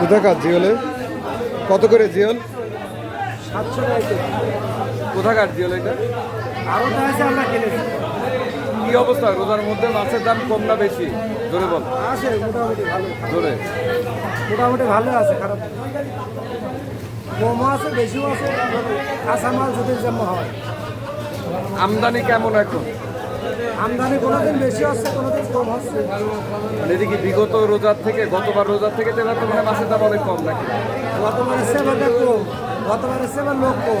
কোথাকার জিওলে? কত করে জিওল? সাতশো টাকা কোথাকার জিওল এটা? আরও তো আছে আমরা কিনেছি। কি অবস্থা? রোজার মধ্যে মাছের দাম কম না বেশি? জোরে বল। আছে মোটামুটি ভালো। জোরে। মোটামুটি ভালো আছে খারাপ। কমও আছে বেশিও আছে কাঁচা মাল যদি যেমন হয়। আমদানি কেমন এখন? আমদানি কোনোদিন বেশি হচ্ছে কোনোদিন কম হচ্ছে। মানে এদিকে বিগত রোজার থেকে গতবার রোজার থেকে তো এবার তো মনে মাছের দাম অনেক কম নাকি? গতবারের সেবাটা কম গতবারের সেবার লোক কম।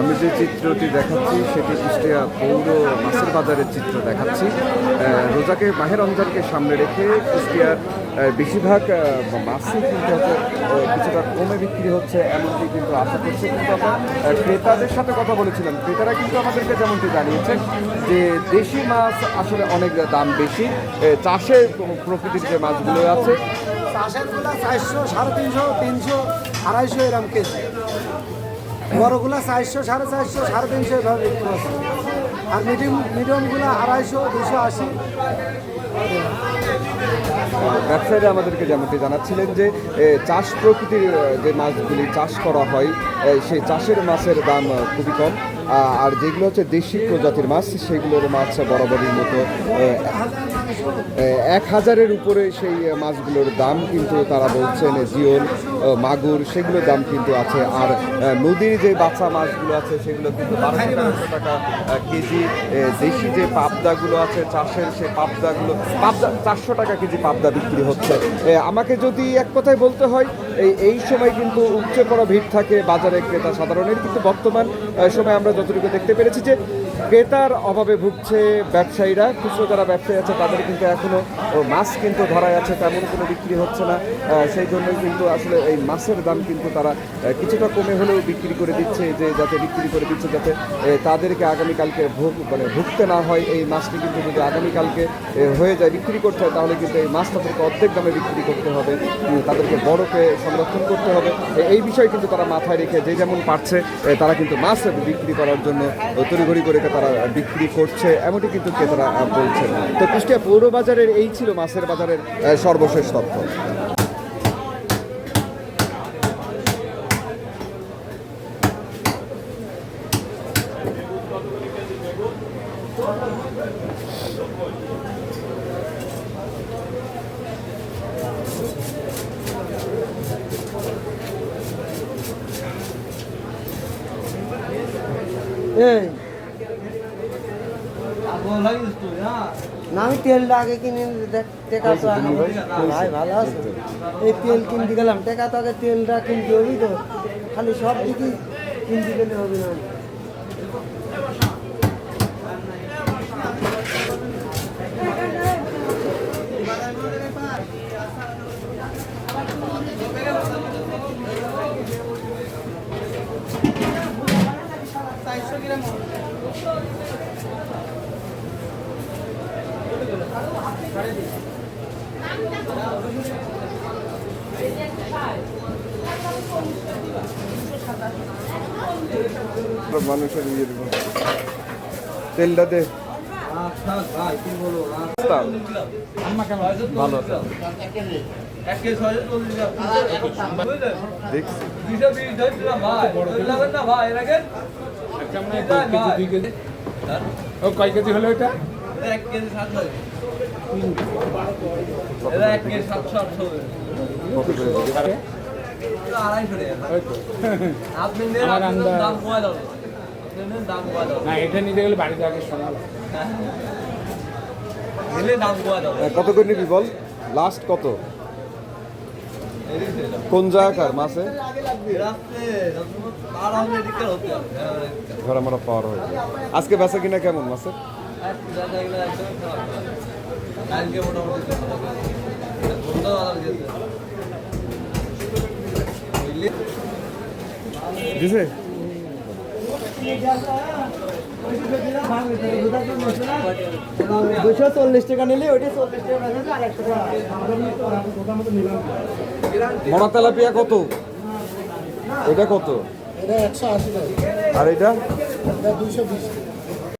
আমি যে চিত্রটি দেখাচ্ছি, সেটি কুষ্টিয়া পৌর মাছের বাজারের চিত্র দেখাচ্ছি। রোজাকে মাহের রমজানকে সামনে রেখে কুষ্টিয়ার বেশিরভাগ মাছই কিন্তু হচ্ছে কিছুটা কমে বিক্রি হচ্ছে, এমনটি কিন্তু আশা করছে। কিন্তু আমরা ক্রেতাদের সাথে কথা বলেছিলাম। ক্রেতারা কিন্তু আমাদেরকে যেমনটি জানিয়েছেন যে দেশি মাছ আসলে অনেক দাম বেশি। চাষে প্রকৃতির যে মাছগুলো আছে, চাষের চারশো, সাড়ে তিনশো তিনশো, আড়াইশো এরকম কেজি। বড়গুলা চারশো, সাড়ে চারশো, সাড়ে তিনশো এভাবে বিক্রি হচ্ছে। আর মিডিয়াম মিডিয়ামগুলো আড়াইশো দুশো আশি। ব্যবসায়ীরা আমাদেরকে যেমনটি জানাচ্ছিলেন যে চাষ প্রকৃতির যে মাছগুলি চাষ করা হয় সেই চাষের মাছের দাম খুবই কম। আর যেগুলো হচ্ছে দেশি প্রজাতির মাছ, সেগুলোর মাছ বরাবরের মতো এক হাজারের উপরে সেই মাছগুলোর দাম কিন্তু তারা বলছেন, জিওল মাগুর, সেগুলোর দাম কিন্তু আছে। আর নদীর যে বাচ্চা মাছগুলো আছে, সেগুলো কিন্তু তেরোশো টাকা কেজি। দেশি যে পাবদাগুলো আছে, চাষের সেই পাবদাগুলো, পাবদা, চারশো টাকা কেজি পাবদা বিক্রি হচ্ছে। আমাকে যদি এক কথায় বলতে হয়, এই এই সময় কিন্তু উচ্চ পড়া ভিড় থাকে বাজারে ক্রেতা সাধারণের, কিন্তু বর্তমান সময় আমরা যতটুকু দেখতে পেরেছি যে ক্রেতার অভাবে ভুগছে ব্যবসায়ীরা, খুচরো যারা ব্যবসায়ী আছে, তাদের কিন্তু এখনও ও, মাছ কিন্তু ধরাই আছে তেমন কোনো বিক্রি হচ্ছে না। সেই জন্যই কিন্তু আসলে এই মাছের দাম কিন্তু তারা কিছুটা কমে হলেও বিক্রি করে দিচ্ছে যে যাতে বিক্রি করে দিচ্ছে যাতে তাদেরকে আগামীকালকে ভোগ মানে ভুগতে না হয়। এই মাছটি কিন্তু যদি আগামীকালকে হয়ে যায় বিক্রি করতে হয় তাহলে কিন্তু এই মাছ তাদেরকে অর্ধেক দামে বিক্রি করতে হবে। তাদেরকে বড়কে সংরক্ষণ করতে হবে। এই বিষয় কিন্তু তারা মাথায় রেখে যে যেমন পারছে তারা কিন্তু মাছ বিক্রি করার জন্য তড়িঘড়ি করে তারা বিক্রি করছে এমনটি কিন্তু ক্রেতারা আহ, বলছেন। তো কুষ্টিয়া পৌর বাজারের এই ছিল মাছের বাজারের সর্বশেষ তথ্য। এই। না আমি তেলটা আগে কিনে টেকা তো ভাই, ভালো আছে? এই তেল কিনতে গেলাম, টেকা তো আগে তেলটা কিনতে হবি তো। খালি সব দিকে কিনতে গেলে হবে না। মানুষের ইয়ের তেলটা দে। ও কয় কেজি হলো এটা কত করে এটা নিতে গেলে শোনা কত করে নিবি বল? লাস্ট কত? কোন জায়গাকার মাসে? ঘর আমরা পাওয়ার হয়ে যায়। আজকে বেচা কিনা কেমন মাছের দিছে? দুশো চল্লিশ টাকা নিলে ওইটা চল্লিশ টাকা তেলাপিয়া কত? এটা কত? এটা একশো আশি টাকা। আর এটা? এটা দুশো বিশ টাকা।